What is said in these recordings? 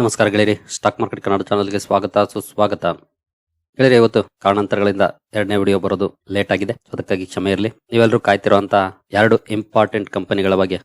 ನಮಸ್ಕಾರ ಗೆಳೆಯರಿ. Stock market Kannada ಚಾನಲ್ಗೆ ಸ್ವಾಗತ, ಸುಸ್ವಾಗತ. ಗೆಳೆಯರಿ, ಇವತ್ತು ಕಾರಣಾಂತರಗಳಿಂದ ಎರಡನೇ ವಿಡಿಯೋ ಬರೋದು ಲೇಟ್ ಆಗಿದೆ. ಅದಕ್ಕಾಗಿ ಕ್ಷಮೆ ಇರಲಿ. ನೀವೆಲ್ಲರೂ ಕಾಯ್ತಿರುವಂತಹ ಎರಡು ಇಂಪಾರ್ಟೆಂಟ್ ಕಂಪನಿಗಳ ಬಗ್ಗೆ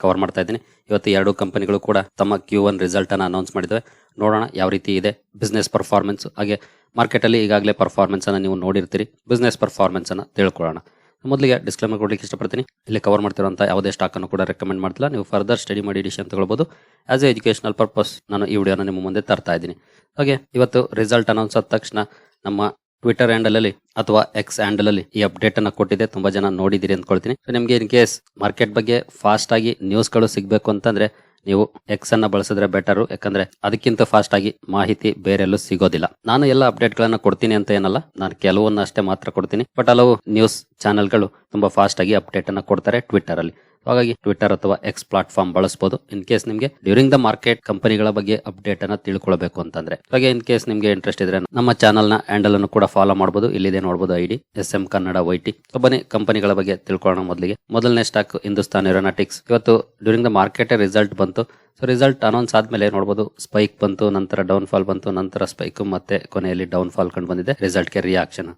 ಕವರ್ ಮಾಡ್ತಾ ಇದ್ದೀನಿ. ಇವತ್ತು ಎರಡು ಕಂಪನಿಗಳು ಕೂಡ ತಮ್ಮ ಕ್ಯೂ ಒನ್ ರಿಸಲ್ಟ್ ಅನ್ನು ಅನೌನ್ಸ್ ಮಾಡಿದ್ದಾವೆ. ನೋಡೋಣ ಯಾವ ರೀತಿ ಇದೆ ಬಿಸ್ನೆಸ್ ಪರ್ಫಾರ್ಮೆನ್ಸ್ ಹಾಗೆ ಮಾರ್ಕೆಟ್ ಅಲ್ಲಿ ಈಗಾಗಲೇ ಪರ್ಫಾರ್ಮೆನ್ಸ್ ಅನ್ನ ನೀವು ನೋಡಿರ್ತೀರಿ. ಬಿಸ್ನೆಸ್ ಪರ್ಫಾರ್ಮೆನ್ಸ್ ಅನ್ನ ತಿಳ್ಕೊಳ್ಳೋಣ. ಮೊದಲಿಗೆ ಡಿಸ್ಕ್ಲೇಮರ್ ಕೊಡ್ಲಿಕ್ಕೆ ಇಷ್ಟಪಡ್ತೀನಿ. ಇಲ್ಲಿ ಕವರ್ ಮಾಡ್ತಿರುವಂತಹ ಯಾವುದೇ ಸ್ಟಾಕ್ ಅನ್ನು ಕೂಡ ರೆಕಮೆಂಡ್ ಮಾಡ್ತಿಲ್ಲ. ನೀವು ಫರ್ದರ್ ಸ್ಟಡಿ ಮಾಡಿ ಅಂತ ತಗೊಳ್ಬಹುದು ಆಸ್ ಎ ಎಜುಕೇಶನಲ್ ಪರ್ಪಸ್ ನಾನು ಈ ವಿಡಿಯೋನ ನಿಮ್ಮ ಮುಂದೆ ತರ್ತಾ ಇದ್ದೀನಿ. ಹಾಗೆ, ಇವತ್ತು ರಿಸಲ್ಟ್ ಅನೌನ್ಸ್ ಆದ ತಕ್ಷಣ ನಮ್ಮ ಟ್ವಿಟರ್ ಹ್ಯಾಂಡಲ್ ಅಲ್ಲಿ ಅಥವಾ ಎಕ್ಸ್ ಹ್ಯಾಂಡಲ್ ಅಲ್ಲಿ ಈ ಅಪ್ಡೇಟ್ ಅನ್ನು ಕೊಟ್ಟಿದೆ ತುಂಬಾ ಜನ ನೋಡಿದಿರಿ ಅಂದ್ಕೊಳ್ತೀನಿ. ನಿಮಗೆ ಇನ್ ಕೇಸ್ ಮಾರ್ಕೆಟ್ ಬಗ್ಗೆ ಫಾಸ್ಟ್ ಆಗಿ ನ್ಯೂಸ್ಗಳು ಸಿಗ್ಬೇಕು ಅಂತಂದ್ರೆ ನೀವು ಎಕ್ಸ್ ಅನ್ನ ಬಳಸಿದ್ರೆ ಬೆಟರ್ ಯಾಕಂದ್ರೆ ಅದಕ್ಕಿಂತ ಫಾಸ್ಟ್ ಆಗಿ ಮಾಹಿತಿ ಬೇರೆಲ್ಲೂ ಸಿಗೋದಿಲ್ಲ. ನಾನು ಎಲ್ಲ ಅಪ್ಡೇಟ್ ಗಳನ್ನ ಕೊಡ್ತೀನಿ ಅಂತ ಏನಲ್ಲ, ನಾನು ಕೆಲವನ್ನ ಮಾತ್ರ ಕೊಡ್ತೀನಿ. ಬಟ್ ಹಲವು ನ್ಯೂಸ್ ಚಾನೆಲ್ಗಳು ತುಂಬಾ ಫಾಸ್ಟ್ ಆಗಿ ಅಪ್ಡೇಟ್ ಅನ್ನ ಕೊಡ್ತಾರೆ ಟ್ವಿಟರ್ ಅಲ್ಲಿ. ಹಾಗಾಗಿ ಟ್ವಿಟರ್ ಅಥವಾ ಎಕ್ಸ್ ಪ್ಲಾಟ್ಫಾರ್ಮ್ ಬಳಸಬಹುದು ಇನ್ ಕೇಸ್ ನಿಮಗೆ ಡ್ಯೂರಿಂಗ್ ದ ಮಾರ್ಕೆಟ್ ಕಂಪನಿಗಳ ಬಗ್ಗೆ ಅಪ್ಡೇಟ್ ಅನ್ನ ತಿಳ್ಕೊಳ್ಬೇಕು ಅಂತಂದ್ರೆ. ಹಾಗೆ ಇನ್ ಕೇಸ್ ನಿಮಗೆ ಇಂಟ್ರೆಸ್ಟ್ ಇದ್ರೆ ನಮ್ಮ ಚಾನಲ್ನ ಹ್ಯಾಂಡಲ್ ಅನ್ನು ಕೂಡ ಫಾಲೋ ಮಾಡಬಹುದು ಇಲ್ಲಿದೆ ನೋಡಬಹುದು ID S M Kannada YT ಬನ್ನಿ ಕಂಪನಿಗಳ ಬಗ್ಗೆ ತಿಳ್ಕೊಳ್ಳೋಣ ಮೊದಲಿಗೆ. ಮೊದಲನೇ ಸ್ಟಾಕ್ ಹಿಂದೂಸ್ತಾನ್ ಏರೋನಾಟಿಕ್ಸ್ ಇವತ್ತು ಡ್ಯೂರಿಂಗ್ ದ ಮಾರ್ಕೆಟ್ ರಿಸಲ್ಟ್ ಬಂತು. ಸೊ ರಿಸಲ್ಟ್ ಅನೌನ್ಸ್ ಆದ್ಮೇಲೆ ನೋಡಬಹುದು ಸ್ಪೈಕ್ ಬಂತು, ನಂತರ ಡೌನ್ ಫಾಲ್ ಬಂತು, ನಂತರ ಸ್ಪೈಕ್ ಮತ್ತೆ ಕೊನೆಯಲ್ಲಿ ಡೌನ್ ಫಾಲ್ ಕಂಡು ಬಂದಿದೆ. ರಿಸಲ್ಟ್ಗೆ ರಿಯಾಕ್ಷನ್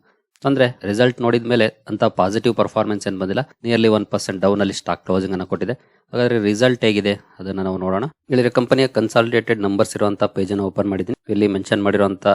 ಅಂದ್ರೆ ರಿಸಲ್ಟ್ ನೋಡಿದ ಮೇಲೆ ಅಂತ ಪಾಸಿಟಿವ್ ಪರ್ಫಾರ್ಮೆನ್ಸ್ ಏನ್ ಬಂದಿಲ್ಲ. ನಿಯರ್ಲಿ ಒನ್ ಪರ್ಸೆಂಟ್ ಡೌನ್ ಅಲ್ಲಿ ಸ್ಟಾಕ್ ಕ್ಲೋಸಿಂಗ್ ಅನ್ನು ಕೊಟ್ಟಿದೆ. ಹಾಗಾದ್ರೆ ರಿಸಲ್ಟ್ ಹೇಗಿದೆ? ಅದನ್ನ ನಾವು ನೋಡೋಣ. ಇಲ್ಲಿ ಕಂಪನಿಯ ಕನ್ಸಾಲಿಡೇಟೆಡ್ ನಂಬರ್ಸ್ ಇರುವಂತಹ ಪೇಜ್ ಅನ್ನು ಓಪನ್ ಮಾಡಿದ್ದೀನಿ. ಇಲ್ಲಿ ಮೆನ್ಷನ್ ಮಾಡಿರುವಂತಹ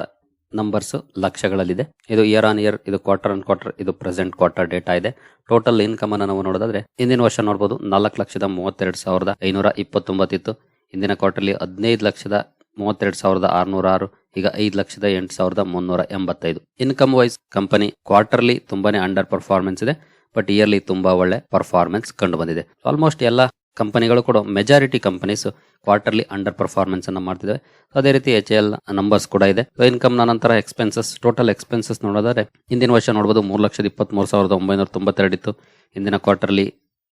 ನಂಬರ್ಸ್ ಲಕ್ಷಗಳಲ್ಲಿದೆ. ಇದು ಇಯರ್ ಆನ್ ಇಯರ್ ಇದು ಕ್ವಾರ್ಟರ್ ಆನ್ ಕ್ವಾರ್ಟರ್ ಇದು ಪ್ರೆಸೆಂಟ್ ಕ್ವಾರ್ಟರ್ ಡೇಟಾ ಇದೆ. ಟೋಟಲ್ ಇನ್ಕಮ್ ಅನ್ನು ನಾವು ನೋಡೋದಾದ್ರೆ ಹಿಂದಿನ ವರ್ಷ ನೋಡಬಹುದು ನಾಲ್ಕು ಲಕ್ಷದ ಮೂವತ್ತೆರಡು ಸಾವಿರದ ಐನೂರ ಇಪ್ಪತ್ತೊಂಬತ್ತಿತ್ತು ಹಿಂದಿನ ಕ್ವಾರ್ಟರ್ಲಿ ಹದಿನೈದು ಲಕ್ಷದ ಮೂವತ್ತೆರಡು ಸಾವಿರದ ಆರುನೂರ ಆರು ಈಗ ಐದು ಲಕ್ಷದ ಎಂಟು ಸಾವಿರದ ಮುನ್ನೂರ ಎಂಬತ್ತೈದು. ಇನ್ಕಮ್ ವೈಸ್ ಕಂಪನಿ ಕ್ವಾರ್ಟರ್ಲಿ ತುಂಬಾನೇ ಅಂಡರ್ ಪರ್ಫಾರ್ಮೆನ್ಸ್ ಇದೆ ಬಟ್ ಇಯರ್ಲಿ ತುಂಬಾ ಒಳ್ಳೆ ಪರ್ಫಾರ್ಮೆನ್ಸ್ ಕಂಡು ಬಂದಿದೆ ಆಲ್ಮೋಸ್ಟ್ ಎಲ್ಲ ಕಂಪನಿಗಳು ಕೂಡ majority companies quarterly under performance ಅನ್ನ ಮಾಡ್ತಿದ್ದಾವೆ ಅದೇ ರೀತಿ ಎಚ್ ಎಲ್ ನಂಬರ್ಸ್ ಕೂಡ ಇದೆ. ಇನ್ಕಮ್ ನಂತರ ಎಕ್ಸ್ಪೆನ್ಸಸ್ ಟೋಟಲ್ ಎಕ್ಸ್ಪೆನ್ಸಸ್ ನೋಡೋದಾದ್ರೆ, ಹಿಂದಿನ ವರ್ಷ ನೋಡಬಹುದು ಮೂರು ಲಕ್ಷದ ಇಪ್ಪತ್ಮೂರು ಸಾವಿರದ ಒಂಬೈನೂರ ತೊಂಬತ್ತೆರಡು ಇತ್ತು. ಹಿಂದಿನ ಕ್ವಾರ್ಟರ್ಲಿ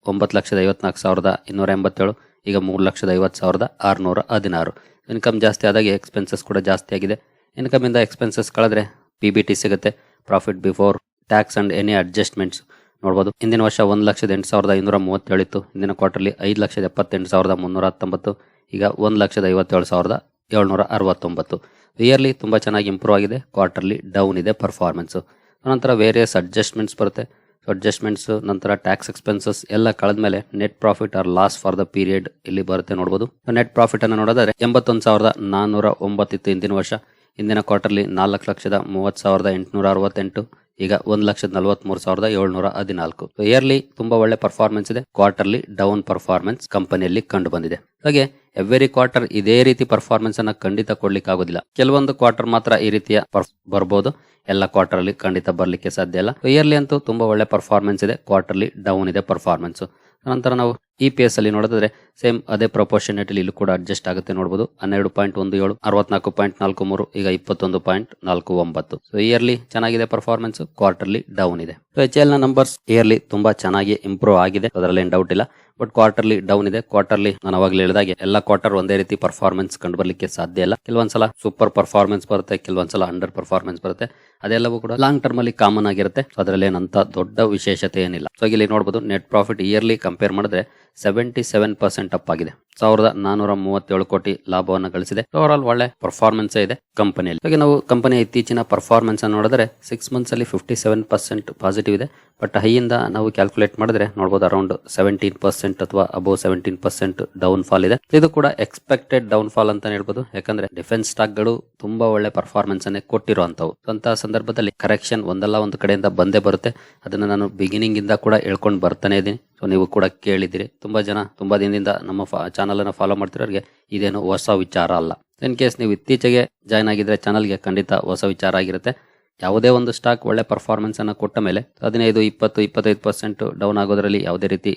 ಒಂಬತ್ತು ಲಕ್ಷದ ಐವತ್ನಾಲ್ಕು ಸಾವಿರದ ಇನ್ನೂರ ಎಂಬತ್ತೇಳು, ಈಗ ಮೂರು ಲಕ್ಷದ ಐವತ್ತು ಸಾವಿರದ ಆರುನೂರ ಹದಿನಾರು. ಇನ್ಕಮ್ ಜಾಸ್ತಿ ಆದಾಗ ಎಕ್ಸ್ಪೆನ್ಸಸ್ ಕೂಡ ಜಾಸ್ತಿ ಆಗಿದೆ. ಇನ್ಕಮ್ ಇಂದ ಎಕ್ಸ್ಪೆನ್ಸಸ್ ಕಳೆದ್ರೆ ಪಿ ಬಿ ಟಿ ಸಿಗುತ್ತೆ. Profit before tax and any adjustments ನೋಡ್ಬೋದು. ಹಿಂದಿನ ವರ್ಷ ಒಂದು ಲಕ್ಷದ ಎಂಟು ಸಾವಿರದ ಐನೂರ ಮೂವತ್ತೇಳಿತ್ತು. ಹಿಂದಿನ ಕ್ವಾರ್ಟರ್ಲಿ ಐದು ಲಕ್ಷದ ಎಪ್ಪತ್ತೆಂಟು ಸಾವಿರದ ಮುನ್ನೂರ ಹತ್ತೊಂಬತ್ತು. ಈಗ ಒಂದು ಲಕ್ಷದ ಐವತ್ತೇಳು ಸಾವಿರದ ಏಳ್ನೂರ ಅರವತ್ತೊಂಬತ್ತು. ಇಯರ್ಲಿ ತುಂಬ ಚೆನ್ನಾಗಿ ಇಂಪ್ರೂವ್ ಆಗಿದೆ. ಕ್ವಾರ್ಟರ್ಲಿ ಡೌನ್ ಇದೆ ಪರ್ಫಾರ್ಮೆನ್ಸು ನಂತರ ವೇರಿಯಸ್ ಅಡ್ಜಸ್ಟ್ಮೆಂಟ್ಸ್ ಬರುತ್ತೆ. ಅಡ್ಜಸ್ಟ್ಮೆಂಟ್ಸ್ ನಂತರ ಟ್ಯಾಕ್ಸ್ ಎಕ್ಸ್ಪೆನ್ಸಸ್ ಎಲ್ಲ ಕಳೆದ್ಮೇಲೆ net profit or loss for the period ಇಲ್ಲಿ ಬರುತ್ತೆ ನೋಡಬಹುದು ನೆಟ್ ಪ್ರಾಫಿಟ್ ಅನ್ನು ನೋಡೋದಾದ್ರೆ ಎಂಬತ್ತೊಂದು ಸಾವಿರದ ನಾನ್ನೂರ ಒಂಬತ್ತಿತ್ತು ಹಿಂದಿನ ವರ್ಷ. ಹಿಂದಿನ ಕ್ವಾರ್ಟರ್ಲಿ ನಾಲ್ಕು ಲಕ್ಷದ ಮೂವತ್ತು ಸಾವಿರದ ಎಂಟುನೂರ ಅರವತ್ತೆಂಟು. ಈಗ ಒಂದ್ ಲಕ್ಷದ ನಲವತ್ಮೂರು ಸಾವಿರದ ಏಳ್ನೂರ ಹದಿನಾಲ್ಕು. ಇಯರ್ಲಿ ತುಂಬಾ ಒಳ್ಳೆ ಪರ್ಫಾರ್ಮೆನ್ಸ್ ಇದೆ. ಕ್ವಾರ್ಟರ್ಲಿ ಡೌನ್ ಪರ್ಫಾರ್ಮೆನ್ಸ್ ಕಂಪನಿಯಲ್ಲಿ ಕಂಡು ಬಂದಿದೆ. ಹಾಗೆ ಎವ್ರಿ ಕ್ವಾರ್ಟರ್ ಇದೇ ರೀತಿ ಪರ್ಫಾರ್ಮೆನ್ಸ್ ಅನ್ನ ಖಂಡಿತ ಕೊಡ್ಲಿಕ್ಕೆ ಆಗೋದಿಲ್ಲ. ಕೆಲವೊಂದು ಕ್ವಾರ್ಟರ್ ಮಾತ್ರ ಈ ರೀತಿಯ ಬರ್ಬೋದು. ಎಲ್ಲ ಕ್ವಾರ್ಟರ್ ಅಲ್ಲಿ ಖಂಡಿತ ಬರ್ಲಿಕ್ಕೆ ಸಾಧ್ಯ ಇಲ್ಲ. ಇಯರ್ಲಿ ಅಂತೂ ತುಂಬಾ ಒಳ್ಳೆ ಪರ್ಫಾರ್ಮೆನ್ಸ್ ಇದೆ. ಕ್ವಾರ್ಟರ್ಲಿ ಡೌನ್ ಇದೆ ಪರ್ಫಾರ್ಮೆನ್ಸ್ ನಂತರ ನಾವು ಇ ಪಿ ಎಸ್ ಅಲ್ಲಿ ನೋಡಿದ್ರೆ ಸೇಮ್ ಅದೇ ಪ್ರಪೋರ್ಷನೇಟ್ ಇಲ್ಲಿ ಕೂಡ ಅಡ್ಜಸ್ಟ್ ಆಗುತ್ತೆ ನೋಡಬಹುದು ಹನ್ನೆರಡು ಪಾಯಿಂಟ್ ಒಂದು ಏಳು, ಅರವತ್ನಾಲ್ಕು ಪಾಯಿಂಟ್ ನಾಲ್ಕು ಮೂರು, ಈಗ ಇಪ್ಪತ್ತೊಂದು ಪಾಯಿಂಟ್ ನಾಲ್ಕು ಒಂಬತ್ತು. ಸೊ ಇಯರ್ಲಿ ಚೆನ್ನಾಗಿದೆ ಪರ್ಫಾರ್ಮೆನ್ಸ್ ಕ್ವಾರ್ಟರ್ಲಿ ಡೌನ್ ಇದೆ. ಸೊ ಎಚ್ ಎಲ್ನ ನಂಬರ್ಸ್ ಇಯರ್ಲಿ ತುಂಬಾ ಚೆನ್ನಾಗಿ ಇಂಪ್ರೂವ್ ಆಗಿದೆ. ಅದರಲ್ಲಿ ಡೌಟ್ ಇಲ್ಲ. ಬಟ್ ಕ್ವಾರ್ಟರ್ಲಿ ಡೌನ್ ಇದೆ. ಕ್ವಾರ್ಟರ್ಲಿ ನಾನು ಅವಾಗಲೇ ಹೇಳಿದಾಗೆ ಎಲ್ಲ ಕ್ವಾರ್ಟರ್ ಒಂದೇ ರೀತಿ ಪರ್ಫಾರ್ಮೆನ್ಸ್ ಕಂಡು ಬರ್ಲಿಕ್ಕೆ ಸಾಧ್ಯ ಇಲ್ಲ. ಕೆಲವೊಂದ್ಸಲ ಸೂಪರ್ ಪರ್ಫಾರ್ಮೆನ್ಸ್ ಬರುತ್ತೆ, ಕೆಲವೊಂದ್ಸಲ ಅಂಡರ್ ಪರ್ಫಾರ್ಮೆನ್ಸ್ ಬರುತ್ತೆ. ಅದೆಲ್ಲವೂ ಕೂಡ ಲಾಂಗ್ ಟರ್ಮ್ ಅಲ್ಲಿ ಕಾಮನ್ ಆಗಿರುತ್ತೆ. ಅದರಲ್ಲಿ ಏನಂತ ದೊಡ್ಡ ವಿಶೇಷತೆ ಏನಿಲ್ಲ. ಸೊ ಇಲ್ಲಿ ನೋಡಬಹುದು ನೆಟ್ ಪ್ರಾಫಿಟ್ ಇಯರ್ಲಿ ಕಂಪೇರ್ ಮಾಡಿದ್ರೆ ಸೆವೆಂಟಿ ಸೆವೆನ್ ಪರ್ಸೆಂಟ್ ಅಪ್ ಆಗಿದೆ. ಸಾವಿರದ ನಾನೂರ ಮೂವತ್ತೇಳು ಕೋಟಿ ಲಾಭವನ್ನು ಗಳಿಸಿದೆ. ಓವರ್ ಒಳ್ಳೆ ಪರ್ಫಾರ್ಮೆನ್ಸ್ ಇದೆ ಕಂಪನಿಯಲ್ಲಿ. ಹಾಗೆ ನಾವು ಕಂಪನಿಯ ಇತ್ತೀಚಿನ ಪರ್ಫಾರ್ಮೆನ್ಸ್ ಅನ್ನು ನೋಡಿದ್ರೆ ಸಿಕ್ಸ್ ಮಂತ್ಸ್ ಅಲ್ಲಿ ಫಿಫ್ಟಿ ಸೆವೆನ್ ಪರ್ಸೆಂಟ್ ಪಾಸಿಟಿವ್ ಇದೆ. ಬಟ್ ಹೈಯಿಂದ ನಾವು ಕ್ಯಾಲ್ಕುಲೇಟ್ ಮಾಡಿದ್ರೆ ನೋಡಬಹುದು ಅರೌಂಡ್ ಸೆವೆಂಟೀನ್ ಪರ್ಸೆಂಟ್ ಅಥವಾ above seventeen percent down fall ಇದೆ. ಇದು ಕೂಡ ಎಕ್ಸ್ಪೆಕ್ಟೆಡ್ ಡೌನ್ ಫಾಲ್ ಅಂತ ಹೇಳ್ಬೋದು. ಯಾಕಂದ್ರೆ ಡಿಫೆನ್ಸ್ ಸ್ಟಾಕ್ಗಳು ತುಂಬಾ ಒಳ್ಳೆ ಪರ್ಫಾರ್ಮೆನ್ಸ್ ಅನ್ನೇ ಕೊಟ್ಟಿರುವಂತವು ಅಂತ ಸಂದರ್ಭದಲ್ಲಿ ಕರೆಕ್ಷನ್ ಒಂದಲ್ಲ ಒಂದು ಕಡೆಯಿಂದ ಬಂದೇ ಬರುತ್ತೆ. ಅದನ್ನ ನಾನು ಬಿಗಿನಿಂಗ್ ಇಂದ ಕೂಡ ಹೇಳ್ಕೊಂಡು ಬರ್ತಾನೆ ಇದ್ದೀನಿ. ಸೊ ನೀವು ಕೂಡ ಕೇಳಿದಿರಿ ತುಂಬಾ ಜನ ತುಂಬ ದಿನದಿಂದ ನಮ್ಮ ಫಾ ಚಾನಲನ್ನು ಫಾಲೋ ಮಾಡ್ತಿರೋರಿಗೆ ಇದೇನು ಹೊಸ ವಿಚಾರ ಅಲ್ಲ. ಇನ್ ಕೇಸ್ ನೀವು ಇತ್ತೀಚೆಗೆ ಜಾಯ್ನ್ ಆಗಿದ್ರೆ ಚಾನಲ್ಗೆ ಖಂಡಿತ ಹೊಸ ವಿಚಾರ ಆಗಿರುತ್ತೆ. ಯಾವುದೇ ಒಂದು ಸ್ಟಾಕ್ ಒಳ್ಳೆ ಪರ್ಫಾರ್ಮೆನ್ಸನ್ನು ಕೊಟ್ಟ ಮೇಲೆ ಹದಿನೈದು, ಇಪ್ಪತ್ತು, ಇಪ್ಪತ್ತೈದು ಪರ್ಸೆಂಟ್ ಡೌನ್ ಆಗೋದ್ರಲ್ಲಿ ಯಾವುದೇ ರೀತಿ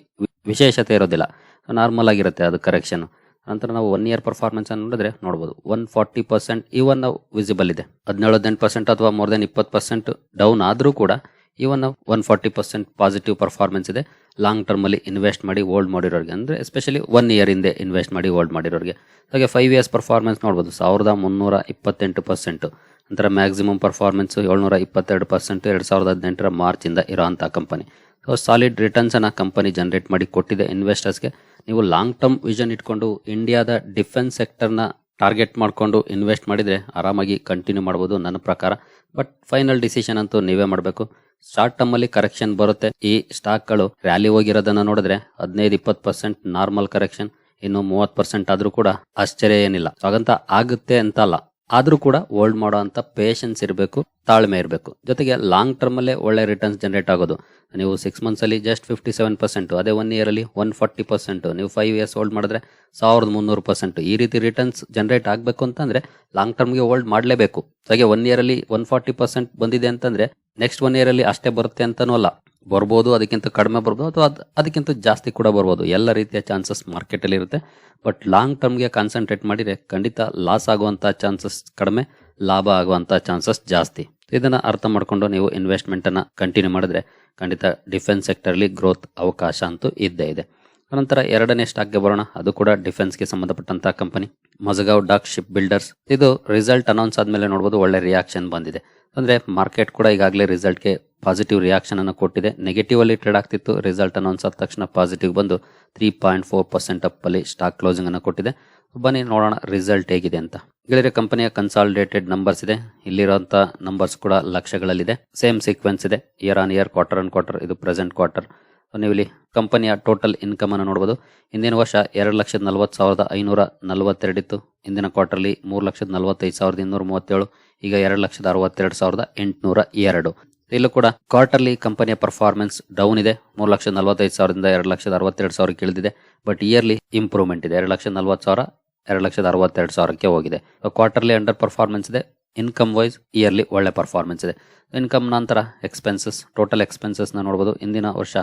ವಿಶೇಷತೆ ಇರೋದಿಲ್ಲ. ನಾರ್ಮಲ್ ಆಗಿರುತ್ತೆ ಅದು ಕರೆಕ್ಷನ್ ನಂತರ ನಾವು ಒನ್ ಇಯರ್ ಪರ್ಫಾರ್ಮೆನ್ಸ್ ಅನ್ನು ನೋಡಿದ್ರೆ ನೋಡಬಹುದು one forty percent even visible ಇದೆ. ಹದಿನೇಳು, ಹದಿನೆಂಟು ಪರ್ಸೆಂಟ್ ಅಥವಾ ಮೋರ್ ದೆನ್ ಇಪ್ಪತ್ತು ಪರ್ಸೆಂಟ್ ಡೌನ್ ಆದರೂ ಕೂಡ even one forty percent positive performance ಇದೆ. ಲಾಂಗ್ ಟರ್ಮಲ್ಲಿ ಇನ್ವೆಸ್ಟ್ ಮಾಡಿ ಹೋಲ್ಡ್ ಮಾಡಿರೋರಿಗೆ. ಅಂದರೆ ಎಸ್ಪೆಷಲಿ ಒನ್ ಇಯರ್ ಹಿಂದೆ ಇನ್ವೆಸ್ಟ್ ಮಾಡಿ ಹೋಲ್ಡ್ ಮಾಡಿರೋರಿಗೆ. ಹಾಗೆ ಫೈವ್ ಇಯರ್ಸ್ ಪರ್ಫಾರ್ಮೆನ್ಸ್ ನೋಡ್ಬೋದು. ಸಾವಿರದ ಮುನ್ನೂರ ಇಪ್ಪತ್ತೆಂಟು ಪರ್ಸೆಂಟು ನಂತರ ಮ್ಯಾಕ್ಸಿಮಮ್ ಪರ್ಫಾರ್ಮೆನ್ಸು ಏಳ್ನೂರ ಇಪ್ಪತ್ತೆರಡು ಪರ್ಸೆಂಟ್ ಎರಡು ಸಾವಿರದ ಹದಿನೆಂಟರ ಮಾರ್ಚಿಂದ ಇರೋಂಥ ಕಂಪನಿ ಸೊ ಸಾಲಿಡ್ ರಿಟರ್ನ್ಸನ್ನು ಕಂಪನಿ ಜನರೇಟ್ ಮಾಡಿ ಕೊಟ್ಟಿದೆ ಇನ್ವೆಸ್ಟರ್ಸ್ಗೆ ನೀವು ಲಾಂಗ್ ಟರ್ಮ್ ವಿಷನ್ ಇಟ್ಕೊಂಡು ಇಂಡಿಯಾದ ಡಿಫೆನ್ಸ್ ಸೆಕ್ಟರ್ನ ಟಾರ್ಗೆಟ್ ಮಾಡಿಕೊಂಡು ಇನ್ವೆಸ್ಟ್ ಮಾಡಿದರೆ ಆರಾಮಾಗಿ ಕಂಟಿನ್ಯೂ ಮಾಡ್ಬೋದು ನನ್ನ ಪ್ರಕಾರ. ಬಟ್ ಫೈನಲ್ ಡಿಸಿಷನ್ ಅಂತೂ ನೀವೇ ಮಾಡಬೇಕು. ಶಾರ್ಟ್ ಟರ್ಮ್ ಅಲ್ಲಿ ಕರೆಕ್ಷನ್ ಬರುತ್ತೆ. ಈ ಸ್ಟಾಕ್ಗಳು ರ್ಯಾಲಿ ಹೋಗಿರೋದನ್ನ ನೋಡಿದ್ರೆ ಹದಿನೈದು, ಇಪ್ಪತ್ತು ಪರ್ಸೆಂಟ್ ನಾರ್ಮಲ್ ಕರೆಕ್ಷನ್ ಇನ್ನು ಮೂವತ್ತು ಪರ್ಸೆಂಟ್ ಆದ್ರೂ ಕೂಡ ಆಶ್ಚರ್ಯ ಏನಿಲ್ಲ. ಹಾಗಂತ ಆಗುತ್ತೆ ಅಂತ ಅಲ್ಲ. ಆದ್ರೂ ಕೂಡ ಹೋಲ್ಡ್ ಮಾಡೋ ಅಂತ ಪೇಷನ್ಸ್ ಇರಬೇಕು, ತಾಳ್ಮೆ ಇರಬೇಕು. ಜೊತೆಗೆ ಲಾಂಗ್ ಟರ್ಮ್ ಅಲ್ಲೇ ಒಳ್ಳೆ ರಿಟರ್ನ್ಸ್ ಜನರೇಟ್ ಆಗೋದು. ನೀವು ಸಿಕ್ಸ್ ಮಂತ್ಸ್ ಅಲ್ಲಿ ಜಸ್ಟ್ ಫಿಫ್ಟಿ ಸೆವೆನ್ ಪರ್ಸೆಂಟ್ ಅದೇ ಒನ್ ಇಯರ್ ಅಲ್ಲಿ ಒನ್ ಫಾರ್ಟಿ ಪರ್ಸೆಂಟ್ ನೀವು ಫೈವ್ ಇಯರ್ಸ್ ಹೋಲ್ಡ್ ಮಾಡಿದ್ರೆ ಸಾವಿರದ ಮುನ್ನೂರು ಪರ್ಸೆಂಟ್ ಈ ರೀತಿ ರಿಟರ್ನ್ಸ್ ಜನರೇಟ್ ಆಗಬೇಕು ಅಂತಂದ್ರೆ ಲಾಂಗ್ ಟರ್ಮ್ಗೆ ಹೋಲ್ಡ್ ಮಾಡಲೇಬೇಕು. ಹಾಗೆ ಒನ್ ಇಯರ್ ಅಲ್ಲಿ ಒನ್ ಫಾರ್ಟಿ ಪರ್ಸೆಂಟ್ ಬಂದಿದೆ ಅಂತಂದ್ರೆ ನೆಕ್ಸ್ಟ್ ಒನ್ ಇಯರ್ ಅಲ್ಲಿ ಅಷ್ಟೇ ಬರುತ್ತೆ ಅಂತಲೂ ಅಲ್ಲ. ಬರ್ಬೋದು, ಅದಕ್ಕಿಂತ ಕಡಿಮೆ ಬರ್ಬೋದು, ಅಥವಾ ಅದು, ಅದಕ್ಕಿಂತ ಜಾಸ್ತಿ ಕೂಡ ಬರ್ಬೋದು. ಎಲ್ಲ ರೀತಿಯ ಚಾನ್ಸಸ್ ಮಾರ್ಕೆಟಲ್ಲಿ ಇರುತ್ತೆ. ಬಟ್ ಲಾಂಗ್ ಟರ್ಮ್ಗೆ ಕಾನ್ಸಂಟ್ರೇಟ್ ಮಾಡಿದರೆ ಖಂಡಿತ ಲಾಸ್ ಆಗುವಂಥ ಚಾನ್ಸಸ್ ಕಡಿಮೆ, ಲಾಭ ಆಗುವಂಥ ಚಾನ್ಸಸ್ ಜಾಸ್ತಿ. ಇದನ್ನು ಅರ್ಥ ಮಾಡಿಕೊಂಡು ನೀವು ಇನ್ವೆಸ್ಟ್ಮೆಂಟನ್ನು ಕಂಟಿನ್ಯೂ ಮಾಡಿದ್ರೆ ಖಂಡಿತ ಡಿಫೆನ್ಸ್ ಸೆಕ್ಟರ್ ಅಲ್ಲಿ ಗ್ರೋತ್ ಅವಕಾಶ ಅಂತೂ ಇದ್ದೇ ಇದೆ. ನಂತರ ಎರಡನೇ ಸ್ಟಾಕ್ಗೆ ಬರೋಣ. ಅದು ಕೂಡ ಡಿಫೆನ್ಸ್ಗೆ ಸಂಬಂಧಪಟ್ಟಂತಹ company Mazagon Dock Ship Builders ಇದು ರಿಸಲ್ಟ್ ಅನೌನ್ಸ್ ಆದಮೇಲೆ ನೋಡಬಹುದು ಒಳ್ಳೆ ರಿಯಾಕ್ಷನ್ ಬಂದಿದೆ. ಅಂದ್ರೆ ಮಾರ್ಕೆಟ್ ಕೂಡ ಈಗಾಗಲೇ ರಿಸಲ್ಟ್ಗೆ ಪಾಸಿಟಿವ್ ರಿಯಾಕ್ಷನ್ ಅನ್ನು ಕೊಟ್ಟಿದೆ. ನೆಗೆಟಿವ್ ಅಲ್ಲಿ ಟ್ರೇಡ್ ಆಗ್ತಿತ್ತು. ರಿಸಲ್ಟ್ ಅನೌನ್ಸ್ ಆದ ತಕ್ಷಣ ಪಾಸಿಟಿವ್ ಬಂದು three point four percent up ಅಲ್ಲಿ ಸ್ಟಾಕ್ ಕ್ಲೋಸಿಂಗ್ ಅನ್ನು ಕೊಟ್ಟಿದೆ. ಬನ್ನಿ ನೋಡೋಣ ರಿಸಲ್ಟ್ ಹೇಗಿದೆ ಅಂತ. ಗೆಳೆಯರೆ ಕಂಪನಿಯ ಕನ್ಸಾಲಿಡೇಟೆಡ್ ನಂಬರ್ಸ್ ಇದೆ. ಇಲ್ಲಿರುವಂತ ನಂಬರ್ಸ್ ಕೂಡ ಲಕ್ಷಗಳಲ್ಲಿದೆ. ಸೇಮ್ ಸೀಕ್ವೆನ್ಸ್ ಇದೆ. Year on year quarter on quarter ಇದು ಪ್ರೆಸೆಂಟ್ ಕ್ವಾರ್ಟರ್ ನೀವು ಇಲ್ಲಿ ಕಂಪನಿಯ ಟೋಟಲ್ ಇನ್ಕಮ್ ಅನ್ನು ನೋಡಬಹುದು ಇಂದಿನ ವರ್ಷ ಎರಡು ಲಕ್ಷದ ನಲವತ್ತು ಸಾವಿರದ ಐನೂರ ನಲವತ್ತೆರಡಿತ್ತು ಇಂದಿನ ಕ್ವಾರ್ಟರ್ಲಿ ಮೂರು ಲಕ್ಷದ ನಲವತ್ತೈದು ಸಾವಿರದ ಇನ್ನೂರ ಮೂವತ್ತೇಳು, ಈಗ ಎರಡು ಲಕ್ಷದ ಅರವತ್ತೆರಡು ಸಾವಿರದ ಎಂಟುನೂರ ಎರಡು. ಇಲ್ಲೂ ಕೂಡ ಕ್ವಾರ್ಟರ್ಲಿ ಕಂಪನಿಯ ಪರ್ಫಾರ್ಮೆನ್ಸ್ ಡೌನ್ ಇದೆ. ಮೂರು ಲಕ್ಷದ ನಲವತ್ತೈದು ಸಾವಿರದಿಂದ ಎರಡು ಲಕ್ಷದ ಅರವತ್ತೆರಡು ಸಾವಿರಕ್ಕೆ ಇಳಿದಿದೆ. ಬಟ್ ಇಯರ್ಲಿ ಇಂಪ್ರೂವ್ಮೆಂಟ್ ಇದೆ. ಎರಡು ಲಕ್ಷದ ನಲವತ್ತು ಸಾವಿರ, ಎರಡು ಲಕ್ಷದ ಅರವತ್ತೆರಡು ಸಾವಿರಕ್ಕೆ ಹೋಗಿದೆ. ಕ್ವಾರ್ಟರ್ಲಿ ಅಂಡರ್ ಪರ್ಫಾರ್ಮೆನ್ಸ್ ಇದೆ. ಇನ್ಕಮ್ ವೈಸ್ ಇಯರ್ಲಿ ಒಳ್ಳೆ ಪರ್ಫಾರ್ಮೆನ್ಸ್ ಇದೆ. ಇನ್ಕಮ್ ನಂತರ ಎಕ್ಸ್ಪೆನ್ಸಸ್ ಟೋಟಲ್ ಎಕ್ಸ್ಪೆನ್ಸಸ್ನ ನೋಡ್ಬೋದು. ಇಂದಿನ ವರ್ಷ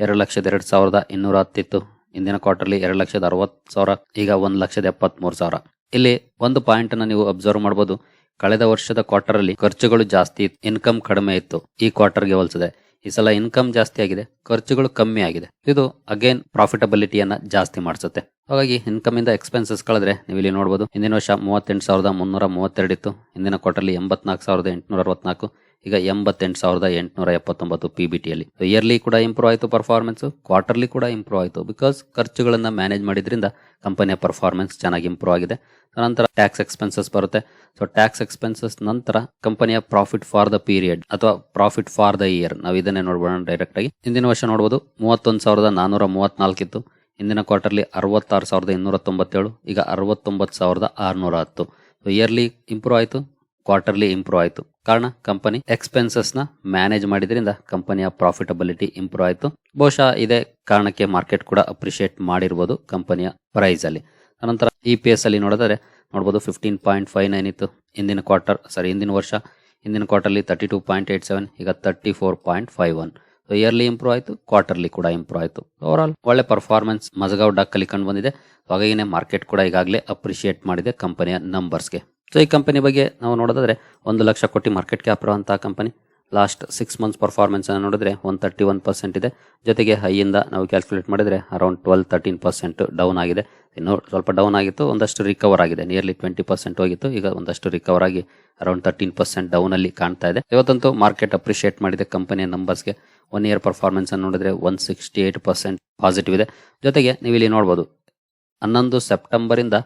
ಎರಡು ಲಕ್ಷದ ಎರಡು ಸಾವಿರದ ಇನ್ನೂರ ಹತ್ತಿತ್ತು. ಇಂದಿನ ಕ್ವಾರ್ಟರ್ಲಿ ಎರಡು ಲಕ್ಷದ ಅರವತ್ತು ಸಾವಿರ, ಈಗ ಒಂದು ಲಕ್ಷದ ಎಪ್ಪತ್ತ್ಮೂರು ಸಾವಿರ. ಇಲ್ಲಿ ಒಂದು ಪಾಯಿಂಟ್ ಅನ್ನ ನೀವು ಅಬ್ಸರ್ವ್ ಮಾಡಬಹುದು ಕಳೆದ ವರ್ಷದ ಕ್ವಾರ್ಟರಲ್ಲಿ ಖರ್ಚುಗಳು ಜಾಸ್ತಿ ಇತ್ತು. ಇನ್ಕಮ್ ಕಡಿಮೆ ಇತ್ತು. ಈ ಕ್ವಾರ್ಟರ್ಗೆ ಹೋಲಿಸಿದೆ. ಈ ಸಲ ಇನ್ಕಮ್ ಜಾಸ್ತಿ ಆಗಿದೆ. ಖರ್ಚುಗಳು ಕಮ್ಮಿ ಆಗಿದೆ. ಇದು ಅಗೇನ್ ಪ್ರಾಫಿಟಬಿಲಿಟಿಯನ್ನು ಜಾಸ್ತಿ ಮಾಡಿಸುತ್ತೆ. ಹಾಗಾಗಿ ಇನ್ಕಮ್ ಇಂದ ಎಕ್ಸ್ಪೆನ್ಸಸ್ ಕಳೆದ್ರೆ ನೀವು ಇಲ್ಲಿ ನೋಡಬಹುದು ಹಿಂದಿನ ವರ್ಷ ಮೂವತ್ತೆಂಟು ಸಾವಿರದ ಮುನ್ನೂರ ಮೂವತ್ತೆರಡು ಇತ್ತು ಇಂದಿನ ಕ್ವಾರ್ಟರ್ಲಿ ಎಂಬತ್ನಾಲ್ಕು ಸಾವಿರದ ಎಂಟುನೂರ ಅರವತ್ನಾಲ್ಕು ಈಗ ಎಂಬತ್ತೆಂಟು ಸಾವಿರದ ಎಂಟುನೂರ ಎಪ್ಪತ್ತೊಂಬತ್ತು ಪಿ ಬಿ ಟಿಯಲ್ಲಿ ಇಯರ್ಲಿ ಕೂಡ ಇಂಪ್ರೂವ್ ಆಯಿತು ಪರ್ಫಾರ್ಮೆನ್ಸು ಕ್ವಾರ್ಟರ್ಲಿ ಕೂಡ ಇಂಪ್ರೂವ್ ಆಯಿತು ಬಿಕಾಸ್ ಖರ್ಚುಗಳನ್ನು ಮ್ಯಾನೇಜ್ ಮಾಡಿದ್ರಿಂದ ಕಂಪನಿಯ ಪರ್ಫಾರ್ಮೆನ್ಸ್ ಚೆನ್ನಾಗಿ ಇಂಪ್ರೂವ್ ಆಗಿದೆ. ನಂತರ ಟ್ಯಾಕ್ಸ್ ಎಕ್ಸ್ಪೆನ್ಸಸ್ ಬರುತ್ತೆ. ಸೊ ಟ್ಯಾಕ್ಸ್ ಎಕ್ಸ್ಪೆನ್ಸಸ್ ನಂತರ ಕಂಪನಿಯ ಪ್ರಾಫಿಟ್ ಫಾರ್ ದ ಪೀರಿಯಡ್ ಅಥವಾ ಪ್ರಾಫಿಟ್ ಫಾರ್ ದ ಇಯರ್ ನಾವು ಇದನ್ನೇ ನೋಡ್ಬೋಣ ಡೈರೆಕ್ಟ್ ಆಗಿ. ಹಿಂದಿನ ವರ್ಷ ನೋಡಬಹುದು ಮೂವತ್ತೊಂದು ಸಾವಿರದ ನಾನೂರ ಮೂವತ್ನಾಲ್ಕಿತ್ತು ಇಂದಿನ ಕ್ವಾರ್ಟರ್ಲಿ ಅರವತ್ತಾರು ಸಾವಿರದ ಇನ್ನೂರ ತೊಂಬತ್ತೇಳು ಈಗ ಅರವತ್ತೊಂಬತ್ತು ಸಾವಿರದ ಆರುನೂರ ಹತ್ತು. ಇಯರ್ಲಿ ಇಂಪ್ರೂವ್ ಆಯಿತು. ಕ್ವಾರ್ಟರ್ಲಿ ಇಂಪ್ರೂವ್ ಆಯಿತು. ಕಾರಣ ಕಂಪನಿ ಎಕ್ಸ್ಪೆನ್ಸಸ್ನ ಮ್ಯಾನೇಜ್ ಮಾಡಿದ್ರಿಂದ ಕಂಪನಿಯ ಪ್ರಾಫಿಟಬಿಲಿಟಿ ಇಂಪ್ರೂವ್ ಆಯಿತು. ಬಹುಶಃ ಇದೇ ಕಾರಣಕ್ಕೆ ಮಾರ್ಕೆಟ್ ಕೂಡ ಅಪ್ರಿಶಿಯೇಟ್ ಮಾಡಿರ್ಬೋದು ಕಂಪನಿಯ ಪ್ರೈಸ್ ಅಲ್ಲಿ. ಅನಂತರ ಇ ಪಿ ಎಸ್ ಅಲ್ಲಿ ನೋಡಿದ್ರೆ ನೋಡ್ಬೋದು ಫಿಫ್ಟೀನ್ ಪಾಯಿಂಟ್ ಫೈವ್ ನೈನ್ ಇತ್ತು. ಹಿಂದಿನ ಕ್ವಾರ್ಟರ್ ಸಾರಿ ಹಿಂದಿನ ವರ್ಷ, ಹಿಂದಿನ quarterly thirty two point eight seven ಈಗ thirty four point five one yearly improve ಆಯಿತು ಕ್ವಾರ್ಟರ್ಲಿ ಕೂಡ ಇಂಪ್ರೂವ್ ಆಯಿತು. ಓವರ್ ಆಲ್ ಒಳ್ಳೆ ಪರ್ಫಾರ್ಮೆನ್ಸ್ ಮಜಗಾವ್ ಡಾಕ್ ಕಲಿಕೊಂಡು ಕಂಡು ಬಂದಿದೆ. ಹಾಗಾಗಿನೇ ಮಾರ್ಕೆಟ್ ಕೂಡ ಈಗಾಗಲೇ ಅಪ್ರಿಶಿಯೇಟ್ ಮಾಡಿದೆ ಕಂಪನಿಯ ನಂಬರ್ಸ್ಗೆ ಸೊ ಈ ಕಂಪನಿ ಬಗ್ಗೆ ನಾವು ನೋಡೋದಾದ್ರೆ ಒಂದು ಲಕ್ಷ ಕೋಟಿ ಮಾರ್ಕೆಟ್ ಕ್ಯಾಪ್ ಇರುವಂತಹ company last six months performance ಅನ್ನು ನೋಡಿದ್ರೆ ಒನ್ ತರ್ಟಿ ಒನ್ ಪರ್ಸೆಂಟ್ ಇದೆ. ಜೊತೆಗೆ ಹೈಯಿಂದ ನಾವು ಕ್ಯಾಲ್ಕುಲೇಟ್ ಮಾಡಿದರೆ around twelve thirteen percent down ಆಗಿದೆ. ಇನ್ನು ಸ್ವಲ್ಪ ಡೌನ್ ಆಗಿತ್ತು, ಒಂದಷ್ಟು ರಿಕವರ್ ಆಗಿದೆ. ನಿಯರ್ಲಿ ಟ್ವೆಂಟಿ ಪರ್ಸೆಂಟ್ ಹೋಗಿತ್ತು. ಈಗ ಒಂದಷ್ಟು ರಿಕವರ್ ಆಗಿ ಅರೌಂಡ್ ತರ್ಟೀನ್ ಪರ್ಸೆಂಟ್ ಡೌನ್ ಅಲ್ಲಿ ಕಾಣ್ತಾ ಇದೆ. ಇವತ್ತಂತೂ ಮಾರ್ಕೆಟ್ ಅಪ್ರಿಷಿಯೇಟ್ ಮಾಡಿದೆ ಕಂಪನಿಯ ನಂಬರ್ಸ್ಗೆ ಒನ್ ಇಯರ್ ಪರ್ಫಾರ್ಮೆನ್ಸ್ ಅನ್ನು ನೋಡಿದ್ರೆ one sixty eight percent positive ಇದೆ. ಜೊತೆಗೆ ನೀವು ಇಲ್ಲಿ ನೋಡ್ಬೋದು, ಹನ್ನೊಂದು ಸೆಪ್ಟೆಂಬರಿಂದ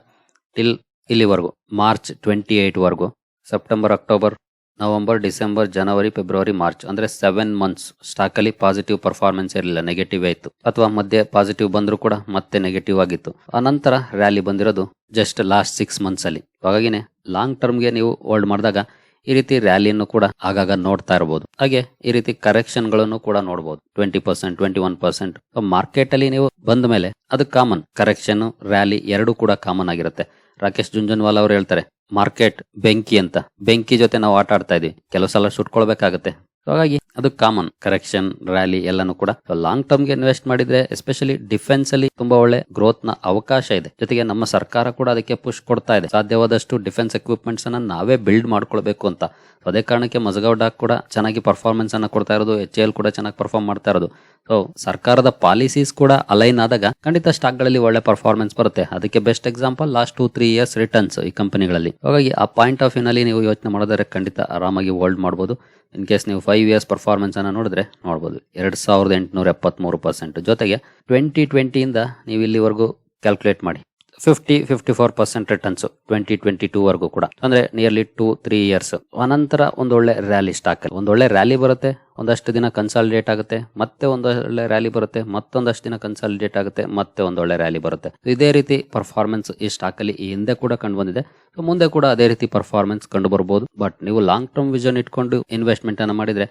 ಟಿಲ್ ಇಲ್ಲಿವರೆಗೂ, ಮಾರ್ಚ್ ಟ್ವೆಂಟಿ ಏಯ್ಟ್ವರೆಗೂ ವರೆಗೂ, September, October, November, December, January, February, March, ಅಂದರೆ ಸೆವೆನ್ ಮಂತ್ಸ್ ಸ್ಟಾಕಲ್ಲಿ ಪಾಸಿಟಿವ್ ಪರ್ಫಾರ್ಮೆನ್ಸ್ ಇರಲಿಲ್ಲ ನೆಗೆಟಿವ್ ಆಯ್ತು ಅಥವಾ ಮಧ್ಯೆ ಪಾಸಿಟಿವ್ ಬಂದರೂ ಕೂಡ ಮತ್ತೆ ನೆಗೆಟಿವ್ ಆಗಿತ್ತು. ಆ ನಂತರ ರ್ಯಾಲಿ ಬಂದಿರೋದು ಜಸ್ಟ್ ಲಾಸ್ಟ್ ಸಿಕ್ಸ್ ಮಂತ್ಸಲ್ಲಿ ಹಾಗಾಗಿನೇ ಲಾಂಗ್ ಟರ್ಮ್ಗೆ ನೀವು ಹೋಲ್ಡ್ ಮಾಡಿದಾಗ ಈ ರೀತಿ ರ್ಯಾಲಿಯನ್ನು ಕೂಡ ಆಗಾಗ ನೋಡ್ತಾ ಇರಬಹುದು ಹಾಗೆ ಈ ರೀತಿ ಕರೆಕ್ಷನ್ಗಳನ್ನು ಕೂಡ ನೋಡಬಹುದು twenty percent twenty one percent market ಅಲ್ಲಿ ನೀವು ಬಂದ ಮೇಲೆ ಅದು ಕಾಮನ್ ಕರೆಕ್ಷನ್ ರ್ಯಾಲಿ ಎರಡು ಕೂಡ ಕಾಮನ್ ಆಗಿರುತ್ತೆ. ರಾಕೇಶ್ ಜುಂಜನ್ವಾಲ್ ಅವರು ಹೇಳ್ತಾರೆ ಮಾರ್ಕೆಟ್ ಬೆಂಕಿ ಅಂತ. ಬೆಂಕಿ ಜೊತೆ ನಾವು ಆಟ ಆಡ್ತಾ ಇದೀವಿ. ಕೆಲವು ಸಲ ಸುಟ್ಕೊಳ್ಬೇಕಾಗತ್ತೆ. So, ಹಾಗಾಗಿ ಅದು ಕಾಮನ್ ಕರೆಕ್ಷನ್ ರ್ಯಾಲಿ ಎಲ್ಲಾನು ಕೂಡ. ಲಾಂಗ್ ಟರ್ಮ್ಗೆ ಇನ್ವೆಸ್ಟ್ ಮಾಡಿದ್ರೆ ಎಸ್ಪೆಷಲಿ ಡಿಫೆನ್ಸ್ ಅಲ್ಲಿ ತುಂಬಾ ಒಳ್ಳೆ ಗ್ರೋತ್ನ ಅವಕಾಶ ಇದೆ. ಜೊತೆಗೆ ನಮ್ಮ ಸರ್ಕಾರ ಕೂಡ ಅದಕ್ಕೆ ಪುಷ್ ಕೊಡ್ತಾ ಇದೆ. ಸಾಧ್ಯವಾದಷ್ಟು ಡಿಫೆನ್ಸ್ ಎಕ್ವಿಪ್ಮೆಂಟ್ಸ್ ಅನ್ನ ನಾವೇ ಬಿಲ್ಡ್ ಮಾಡ್ಕೊಳ್ಬೇಕು ಅಂತ. ಅದೇ ಕಾರಣಕ್ಕೆ ಮಜಗಾವ್ ಡಾಕ್ ಕೂಡ ಚೆನ್ನಾಗಿ ಪರ್ಫಾರ್ಮೆನ್ಸ್ ಅನ್ನ ಕೊಡ್ತಾ ಇರೋದು ಎಚ್ ಎಲ್ ಕೂಡ ಚೆನ್ನಾಗಿ ಪರ್ಫಾರ್ಮ್ ಮಾಡ್ತಾ ಇರೋದು. ಸೊ ಸರ್ಕಾರದ ಪಾಲಿಸೀಸ್ ಕೂಡ ಅಲೈನ್ ಆದಾಗ ಖಂಡಿತ ಸ್ಟಾಕ್ಗಳಲ್ಲಿ ಒಳ್ಳೆ ಪರ್ಫಾರ್ಮೆನ್ಸ್ ಬರುತ್ತೆ. ಅದಕ್ಕೆ best example last two three years returns ಈ ಕಂಪನಿಗಳಲ್ಲಿ ಹಾಗಾಗಿ ಆ ಪಾಯಿಂಟ್ ಆಫ್ ವ್ಯೂನಲ್ಲಿ ನೀವು ಯೋಚನೆ ಮಾಡೋದರೆ ಖಂಡಿತ ಆರಾಮಾಗಿ ಹೋಲ್ಡ್ ಮಾಡಬಹುದು ಇನ್ ಕೇಸ್ ನೀವು ಫೈವ್ ಇಯರ್ಸ್ ಪರ್ಫಾರ್ಮೆನ್ಸ್ ಅನ್ನು ನೋಡಿದ್ರೆ ನೋಡ್ಬೋದು. ಎರಡ್ ಸಾವಿರದ ಎಂಟುನೂರ ಎಪ್ಪತ್ಮೂರು ಪರ್ಸೆಂಟ್ ಜೊತೆಗೆ ಟ್ವೆಂಟಿ ಟ್ವೆಂಟಿಯಿಂದ ನೀವು ಇಲ್ಲಿವರೆಗೂ ಕ್ಯಾಲ್ಕುಲೇಟ್ ಮಾಡಿ. Fifty fifty four percent returns twenty twenty two ವರೆಗೂ ಕೂಡ. ಅಂದ್ರೆ ನಿಯರ್ಲಿ ಟೂ ತ್ರೀ ಇಯರ್ಸ್ ಅನಂತರ ಒಂದೊಳ್ಳೆ ರ್ಯಾಲಿ ಸ್ಟಾಕ್ ಅಲ್ಲಿ. ಒಂದೊಳ್ಳೆ ರ್ಯಾಲಿ ಬರುತ್ತೆ, ಒಂದಷ್ಟು ದಿನ ಕನ್ಸಾಲಿಡೇಟ್ ಆಗುತ್ತೆ, ಮತ್ತೆ ಒಂದೊಳ್ಳೆ ರ್ಯಾಲಿ ಬರುತ್ತೆ, ಮತ್ತೊಂದಷ್ಟು ದಿನ ಕನ್ಸಾಲಿಡೇಟ್ ಆಗುತ್ತೆ, ಮತ್ತೆ ಒಂದೊಳ್ಳೆ ರ್ಯಾಲಿ ಬರುತ್ತೆ. ಇದೇ ರೀತಿ ಪರ್ಫಾರ್ಮೆನ್ಸ್ ಈ ಸ್ಟಾಕ್ ಅಲ್ಲಿ ಹಿಂದೆ ಕೂಡ ಕಂಡು ಬಂದಿದೆ ಸೊ ಮುಂದೆ ಕೂಡ ಅದೇ ರೀತಿ ಪರ್ಫಾರ್ಮೆನ್ಸ್ ಕಂಡು ಬರಬಹುದು ಬಟ್ ನೀವು ಲಾಂಗ್ ಟರ್ಮ್ ವಿಷನ್ ಇಟ್ಕೊಂಡು ಇನ್ವೆಸ್ಟ್ಮೆಂಟ್ ಅನ್ನ ಮಾಡಿದ್ರೆ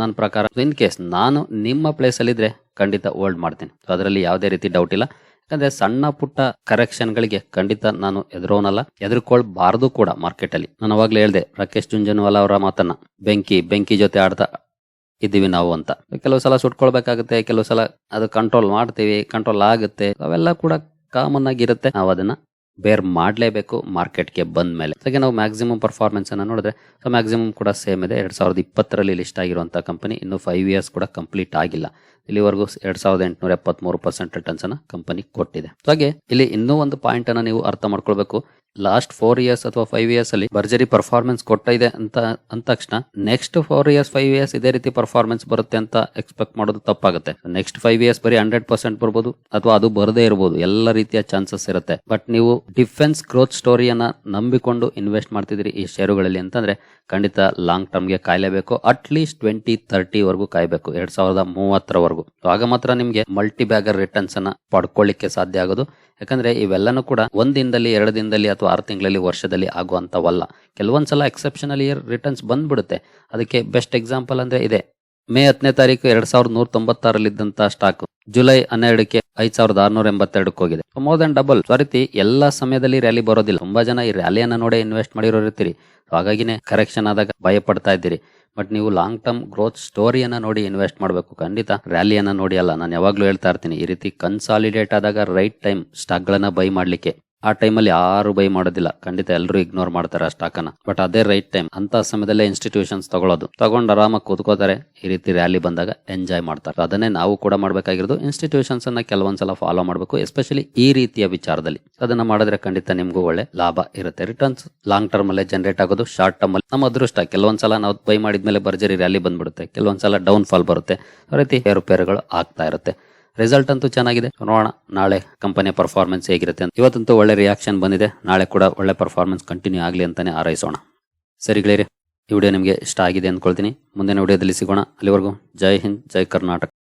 ನನ್ನ ಪ್ರಕಾರ ಇನ್ ಕೇಸ್ ನಾನು ನಿಮ್ಮ ಪ್ಲೇಸ್ ಅಲ್ಲಿ ಇದ್ರೆ ಖಂಡಿತ ಹೋಲ್ಡ್ ಮಾಡ್ತೀನಿ. ಅದರಲ್ಲಿ ಯಾವುದೇ ರೀತಿ ಡೌಟ್ ಇಲ್ಲ. ಯಾಕಂದ್ರೆ ಸಣ್ಣ ಪುಟ್ಟ ಕರೆಕ್ಷನ್ ಗಳಿಗೆ ಖಂಡಿತ ನಾನು ಎದುರೋನಲ್ಲ ಎದುರ್ಕೊಳ್ಬಾರ್ದು ಕೂಡ ಮಾರ್ಕೆಟ್ ಅಲ್ಲಿ ನಾನು ಅವಾಗ್ಲೇ ಹೇಳ್ದೆ, ರಾಕೇಶ್ ಜುಂಜನ್ವಾಲ ಅವರ ಮಾತನ್ನ, ಬೆಂಕಿ ಬೆಂಕಿ ಜೊತೆ ಆಡ್ತಾ ಇದ್ದೀವಿ ನಾವು ಅಂತ. ಕೆಲವು ಸಲ ಸುಟ್ಕೊಳ್ಬೇಕಾಗುತ್ತೆ, ಕೆಲವು ಸಲ ಅದು ಕಂಟ್ರೋಲ್ ಮಾಡ್ತೀವಿ ಕಂಟ್ರೋಲ್ ಆಗುತ್ತೆ. ಅವೆಲ್ಲ ಕೂಡ ಕಾಮನ್ ಆಗಿರುತ್ತೆ ನಾವು ಅದನ್ನ ಬೇರ್ ಮಾಡಲೇಬೇಕು ಮಾರ್ಕೆಟ್ಗೆ ಬಂದ ಮೇಲೆ ಹಾಗೆ ನಾವು ಮ್ಯಾಕ್ಸಿಮಮ್ ಪರ್ಫಾರ್ಮೆನ್ಸ್ ಅನ್ನು ನೋಡಿದ್ರೆ ಸೊ ಮ್ಯಾಕ್ಸಿಮಮ್ ಕೂಡ ಸೇಮ್ ಇದೆ. ಎರಡು ಸಾವಿರದ ಇಪ್ಪತ್ತರಲ್ಲಿ ಲಿಸ್ಟ್ ಆಗಿರುವಂಥ ಕಂಪನಿ ಇನ್ನು ಫೈವ್ ಇಯರ್ಸ್ ಕೂಡ ಕಂಪ್ಲೀಟ್ ಆಗಿಲ್ಲ. ಇಲ್ಲಿವರೆಗೂ ಎರಡ್ ಸಾವಿರದ ಎಂಟುನೂರ ಎಪ್ಪತ್ಮೂರು ಪರ್ಸೆಂಟ್ ರಿಟರ್ನ್ಸ್ ಅನ್ನ ಕಂಪನಿ ಕೊಟ್ಟಿದೆ. ಹಾಗೆ ಇಲ್ಲಿ ಇನ್ನೂ ಒಂದು ಪಾಯಿಂಟ್ ಅನ್ನ ನೀವು ಅರ್ಥ ಮಾಡ್ಕೊಳ್ಬೇಕು. ಲಾಸ್ಟ್ ಫೋರ್ ಇಯರ್ಸ್ ಅಥವಾ ಫೈವ್ ಇಯರ್ಸ್ ಅಲ್ಲಿ ಭರ್ಜರಿ ಪರ್ಫಾರ್ಮೆನ್ಸ್ ಕೊಟ್ಟಿದೆ ಅಂತ, ಅಂದ ತಕ್ಷಣ next four years five years ಇದೇ ರೀತಿ ಪರ್ಫಾರ್ಮೆನ್ಸ್ ಬರುತ್ತೆ ಅಂತ ಎಕ್ಸ್ಪೆಕ್ಟ್ ಮಾಡೋದು ತಪ್ಪಾಗುತ್ತೆ. ನೆಕ್ಸ್ಟ್ ಫೈವ್ ಇಯರ್ಸ್ ಬರೀ ಹಂಡ್ರೆಡ್ ಪರ್ಸೆಂಟ್ ಬರ್ಬೋದು ಅಥವಾ ಅದು ಬರದೇ ಇರಬಹುದು ಎಲ್ಲ ರೀತಿಯ ಚಾನ್ಸಸ್ ಇರುತ್ತೆ. ಬಟ್ ನೀವು ಡಿಫೆನ್ಸ್ ಗ್ರೋತ್ ಸ್ಟೋರಿಯನ್ನ ನಂಬಿಕೊಂಡು ಇನ್ವೆಸ್ಟ್ ಮಾಡ್ತಿದ್ದೀರಿ ಈ ಶೇರುಗಳಲ್ಲಿ ಅಂತಂದ್ರೆ ಖಂಡಿತ ಲಾಂಗ್ ಟರ್ಮ್ಗೆ ಕಾಯಲೇಬೇಕು. ಅಟ್ ಲೀಸ್ಟ್ ಟ್ವೆಂಟಿ ತರ್ಟಿ ವರೆಗೂ ಕಾಯಬೇಕು. ಎರಡ್ ಸಾವಿರದ ಮೂವತ್ತರವರೆಗೂ. ಆಗ ಮಾತ್ರ ನಿಮ್ಗೆ ಮಲ್ಟಿ ಬ್ಯಾಗರ್ ರಿಟರ್ನ್ಸ್ ಅನ್ನ ಪಡ್ಕೊಳ್ಳಿಕ್ಕೆ ಸಾಧ್ಯ ಆಗೋದು. ಯಾಕಂದ್ರೆ ಇವೆಲ್ಲನೂ ಕೂಡ ಒಂದ್ ದಿನದಲ್ಲಿ ಎರಡು ದಿನದಲ್ಲಿ ಅಥವಾ ಆರು ತಿಂಗಳಲ್ಲಿ, ವರ್ಷದಲ್ಲಿ ಆಗುವಂತವಲ್ಲ ಕೆಲವೊಂದ್ಸಲ ಎಕ್ಸೆಪ್ಷನಲ್ ಇಯರ್ ರಿಟರ್ನ್ಸ್ ಬಂದ್ಬಿಡುತ್ತೆ. ಅದಕ್ಕೆ ಬೆಸ್ಟ್ ಎಕ್ಸಾಂಪಲ್ ಅಂದ್ರೆ ಇದೆ. ಮೇ ಹತ್ತನೇ ತಾರೀಕು ಎರಡ್ ಸಾವಿರದ ನೂರ ತೊಂಬತ್ತಾರಲ್ಲಿದ್ದಂತಹ ಸ್ಟಾಕ್ ಜುಲೈ ಹನ್ನೆರಡಕ್ಕೆ ಐದ್ ಸಾವಿರದ ಆರ್ನೂರ ಎಂಬತ್ತೆರಡಕ್ಕೆ ಹೋಗಿದೆ. ಮೋರ್ ದನ್ ಡಬಲ್ ಸ್ವರೀತಿ ಎಲ್ಲಾ ಸಮಯದಲ್ಲಿ ರ್ಯಾಲಿ ಬರೋದಿಲ್ಲ. ತುಂಬಾ ಜನ ಈ ರ್ಯಾಲಿಯನ್ನ ನೋಡಿ ಇನ್ವೆಸ್ಟ್ ಮಾಡಿರೋರು ಇರ್ತೀರಿ. So, ಹಾಗಾಗಿನೇ ಕರೆಕ್ಷನ್ ಆದಾಗ ಭಯ ಪಡ್ತಾ ಇದ್ದೀರಿ. ಬಟ್ ನೀವು ಲಾಂಗ್ ಟರ್ಮ್ ಗ್ರೋತ್ ಸ್ಟೋರಿಯನ್ನ ನೋಡಿ ಇನ್ವೆಸ್ಟ್ ಮಾಡಬೇಕು. ಖಂಡಿತ ರ್ಯಾಲಿಯನ್ನ ನೋಡಿ ಅಲ್ಲ. ನಾನು ಯಾವಾಗ್ಲೂ ಹೇಳ್ತಾ ಇರ್ತೀನಿ, ಈ ರೀತಿ ಕನ್ಸಾಲಿಡೇಟ್ ಆದಾಗ ರೈಟ್ ಟೈಮ್ ಸ್ಟಾಕ್ ಗಳನ್ನ ಬೈ ಮಾಡ್ಲಿಕ್ಕೆ. ಆ ಟೈಮಲ್ಲಿ ಯಾರು ಬೈ ಮಾಡೋದಿಲ್ಲ. ಖಂಡಿತ ಎಲ್ಲರೂ ಇಗ್ನೋರ್ ಮಾಡ್ತಾರೆ ಆ ಸ್ಟಾಕ್ ಅನ್ನ ಬಟ್ ಅದೇ ರೈಟ್ ಟೈಮ್. ಅಂತ ಸಮಯದಲ್ಲೇ ಇನ್ಸ್ಟಿಟ್ಯೂಷನ್ಸ್ ತಗೊಳ್ಳೋದು ತಗೊಂಡು ಆರಾಮಾಗಿ ಕೂತ್ಕೋತಾರೆ. ಈ ರೀತಿ ರ್ಯಾಲಿ ಬಂದಾಗ ಎಂಜಾಯ್ ಮಾಡ್ತಾರೆ. ಅದನ್ನೇ ನಾವು ಕೂಡ ಮಾಡಬೇಕಾಗಿರೋದು ಇನ್ಸ್ಟಿಟ್ಯೂಷನ್ಸ್ ಅನ್ನ ಕೆಲವೊಂದ್ಸಲ ಫಾಲೋ ಮಾಡಬೇಕು, ಎಸ್ಪೆಷಲಿ ಈ ರೀತಿಯ ವಿಚಾರದಲ್ಲಿ. ಅದನ್ನ ಮಾಡಿದ್ರೆ ಖಂಡಿತ ನಿಮಗೂ ಒಳ್ಳೆ ಲಾಭ ಇರುತ್ತೆ. ರಿಟರ್ನ್ಸ್ ಲಾಂಗ್ ಟರ್ಮ್ ಅಲ್ಲೇ ಜನರೇಟ್ ಆಗೋದು, ಶಾರ್ಟ್ ಟರ್ಮ್ ಅಲ್ಲಿ ನಮ್ಮ ಅದೃಷ್ಟ. ಕೆಲವೊಂದ್ಸಲ ನಾವು ಬೈ ಮಾಡಿದ್ಮೇಲೆ ಭರ್ಜರಿ ರ್ಯಾಲಿ ಬಂದ್ಬಿಡುತ್ತೆ. ಕೆಲವೊಂದ್ಸಲ ಡೌನ್ ಫಾಲ್ ಬರುತ್ತೆ. ಆ ರೀತಿ ಏರುಪೇರುಗಳು ಆಗ್ತಾ ಇರುತ್ತೆ. ರಿಸಲ್ಟ್ ಅಂತೂ ಚೆನ್ನಾಗಿದೆ. ನೋಡೋಣ ನಾಳೆ ಕಂಪನಿಯ ಪರ್ಫಾರ್ಮೆನ್ಸ್ ಹೇಗಿರುತ್ತೆ ಅಂತ. ಇವತ್ತಂತೂ ಒಳ್ಳೆ ರಿಯಾಕ್ಷನ್ ಬಂದಿದೆ. ನಾಳೆ ಕೂಡ ಒಳ್ಳೆ ಪರ್ಫಾರ್ಮೆನ್ಸ್ ಕಂಟಿನ್ಯೂ ಆಗಲಿ ಅಂತಾನೆ ಹಾರೈಸೋಣ. ಸರಿ ಗೆಳೆಯರಿ, ಈ ವಿಡಿಯೋ ನಿಮಗೆ ಇಷ್ಟ ಆಗಿದೆ ಅಂದ್ಕೊಳ್ತೀನಿ. ಮುಂದಿನ ವಿಡಿಯೋದಲ್ಲಿ ಸಿಗೋಣ. ಅಲ್ಲಿವರೆಗೂ ಜೈ ಹಿಂದ್, ಜೈ ಕರ್ನಾಟಕ.